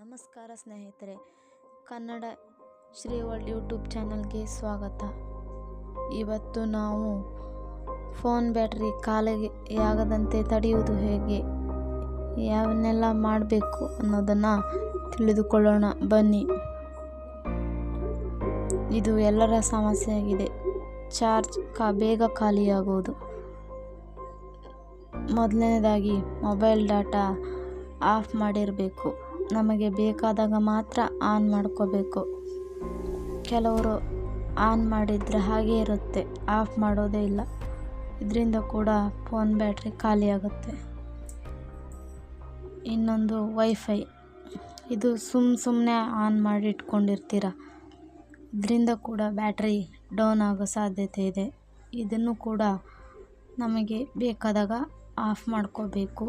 ನಮಸ್ಕಾರ ಸ್ನೇಹಿತರೆ, Kannada Shri world YouTube ಚಾನಲ್ಗೆ ಸ್ವಾಗತ. ಇವತ್ತು ನಾವು ಫೋನ್ ಬ್ಯಾಟ್ರಿ ಖಾಲಿಯಾಗದಂತೆ ತಡೆಯುವುದು ಹೇಗೆ, ಯಾವನ್ನೆಲ್ಲ ಮಾಡಬೇಕು ಅನ್ನೋದನ್ನು ತಿಳಿದುಕೊಳ್ಳೋಣ. ಬನ್ನಿ. ಇದು ಎಲ್ಲರ ಸಮಸ್ಯೆಯಾಗಿದೆ. ಚಾರ್ಜ್ ಕಾ, ಬೇಗ ಖಾಲಿಯಾಗುವುದು ಮೊದಲನೇದಾಗಿ ಮೊಬೈಲ್ ಡಾಟಾ ಆಫ್ ಮಾಡಿರಬೇಕು. ನಮಗೆ ಬೇಕಾದಾಗ ಮಾತ್ರ ಆನ್ ಮಾಡ್ಕೋಬೇಕು. ಕೆಲವರು ಆನ್ ಮಾಡಿದರೆ ಹಾಗೇ ಇರುತ್ತೆ, ಆಫ್ ಮಾಡೋದೇ ಇಲ್ಲ. ಇದರಿಂದ ಕೂಡ ಫೋನ್ ಬ್ಯಾಟ್ರಿ ಖಾಲಿಯಾಗುತ್ತೆ ಇನ್ನೊಂದು ವೈಫೈ. ಇದು ಸುಮ್ಮ ಸುಮ್ಮನೆ ಆನ್ ಮಾಡಿ ಇಟ್ಕೊಂಡಿರ್ತೀರ ಇದರಿಂದ ಕೂಡ ಬ್ಯಾಟ್ರಿ ಡೌನ್ ಆಗೋ ಸಾಧ್ಯತೆ ಇದೆ. ಇದನ್ನು ಕೂಡ ನಮಗೆ ಬೇಕಾದಾಗ ಆಫ್ ಮಾಡ್ಕೋಬೇಕು.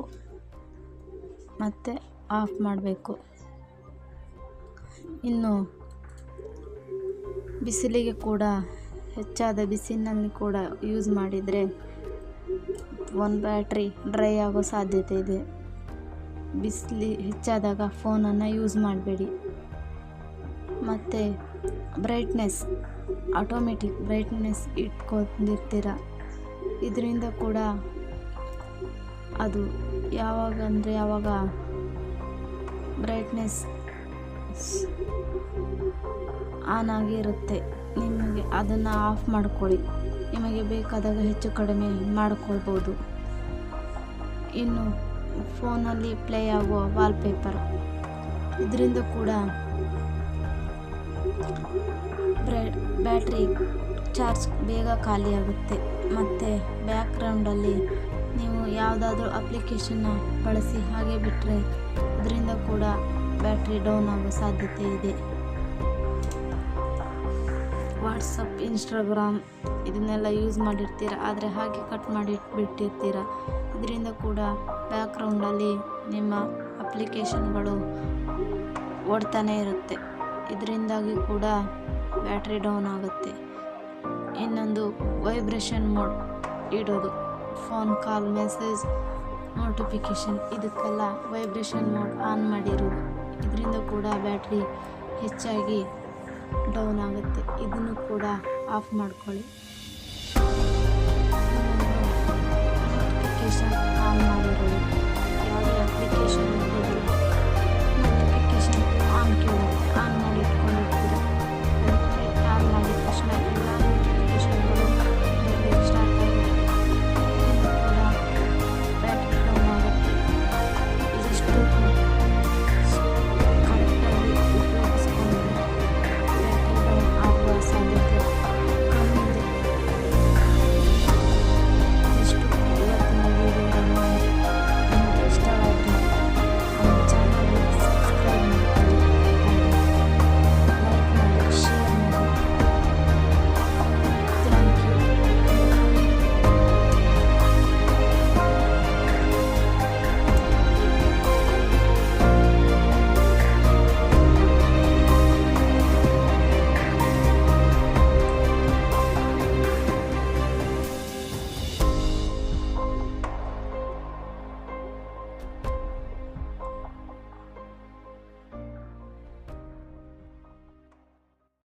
ಮತ್ತು ಆಫ್ ಮಾಡಬೇಕು. ಇನ್ನು ಬಿಸಿಲಿಗೆ ಕೂಡ, ಹೆಚ್ಚಾದ ಬಿಸಿಲಿನಲ್ಲಿ ಕೂಡ ಯೂಸ್ ಮಾಡಿದರೆ ಒಂದು ಬ್ಯಾಟ್ರಿ ಡ್ರೈ ಆಗೋ ಸಾಧ್ಯತೆ ಇದೆ. ಬಿಸಿಲಿ ಹೆಚ್ಚಾದಾಗ ಫೋನನ್ನು ಯೂಸ್ ಮಾಡಬೇಡಿ. ಮತ್ತು ಬ್ರೈಟ್ನೆಸ್ ಆಟೋಮೆಟಿಕ್ ಬ್ರೈಟ್ನೆಸ್ ಇಟ್ಕೊಂಡಿರ್ತೀರ. ಇದರಿಂದ ಕೂಡ ಅದು ಯಾವಾಗ ಅಂದರೆ ಯಾವಾಗ ಬ್ರೈಟ್ನೆಸ್ ಆನ್ ಆಗಿರುತ್ತೆ. ನಿಮಗೆ ಅದನ್ನು ಆಫ್ ಮಾಡ್ಕೊಳ್ಳಿ. ನಿಮಗೆ ಬೇಕಾದಾಗ ಹೆಚ್ಚು ಕಡಿಮೆ ಮಾಡಿಕೊಳ್ಬೋದು. ಇನ್ನು ಫೋನಲ್ಲಿ ಪ್ಲೇ ಆಗುವ ವಾಲ್ಪೇಪರ್ ಇದರಿಂದ ಕೂಡ ಬ್ಯಾಟ್ರಿ ಚಾರ್ಜ್ ಬೇಗ ಖಾಲಿಯಾಗುತ್ತೆ. ಮತ್ತು ಬ್ಯಾಕ್ಗ್ರೌಂಡಲ್ಲಿ ನೀವು ಯಾವುದಾದ್ರೂ ಅಪ್ಲಿಕೇಶನ್ನ ಬಳಸಿ ಹಾಗೆ ಬಿಟ್ಟರೆ ಅದರಿಂದ ಕೂಡ ಬ್ಯಾಟ್ರಿ ಡೌನ್ ಆಗೋ ಸಾಧ್ಯತೆ ಇದೆ. ವಾಟ್ಸಪ್ ಇನ್ಸ್ಟಾಗ್ರಾಮ್ ಇದನ್ನೆಲ್ಲ ಯೂಸ್ ಮಾಡಿರ್ತೀರ, ಆದರೆ ಹಾಗೆ ಕಟ್ ಮಾಡಿ ಬಿಟ್ಟಿರ್ತೀರ ಇದರಿಂದ ಕೂಡ ಬ್ಯಾಕ್ಗ್ರೌಂಡಲ್ಲಿ ನಿಮ್ಮ ಅಪ್ಲಿಕೇಶನ್ಗಳು ಓಡ್ತಾನೆ ಇರುತ್ತೆ. ಇದರಿಂದಾಗಿ ಕೂಡ ಬ್ಯಾಟ್ರಿ ಡೌನ್ ಆಗುತ್ತೆ. ಇನ್ನೊಂದು ವೈಬ್ರೇಷನ್ ಮೋಡ್ ಇಡೋದು. ಫೋನ್ ಕಾಲ್ ಮೆಸೇಜ್ ನೋಟಿಫಿಕೇಷನ್ ಇದಕ್ಕೆಲ್ಲ ವೈಬ್ರೇಷನ್ ಮೋಡ್ ಆನ್ ಮಾಡಿರೋದು ಇದರಿಂದ ಕೂಡ ಬ್ಯಾಟ್ರಿ ಹೆಚ್ಚಾಗಿ ಡೌನ್ ಆಗುತ್ತೆ. ಇದನ್ನು ಕೂಡ ಆಫ್ ಮಾಡ್ಕೊಳ್ಳಿ.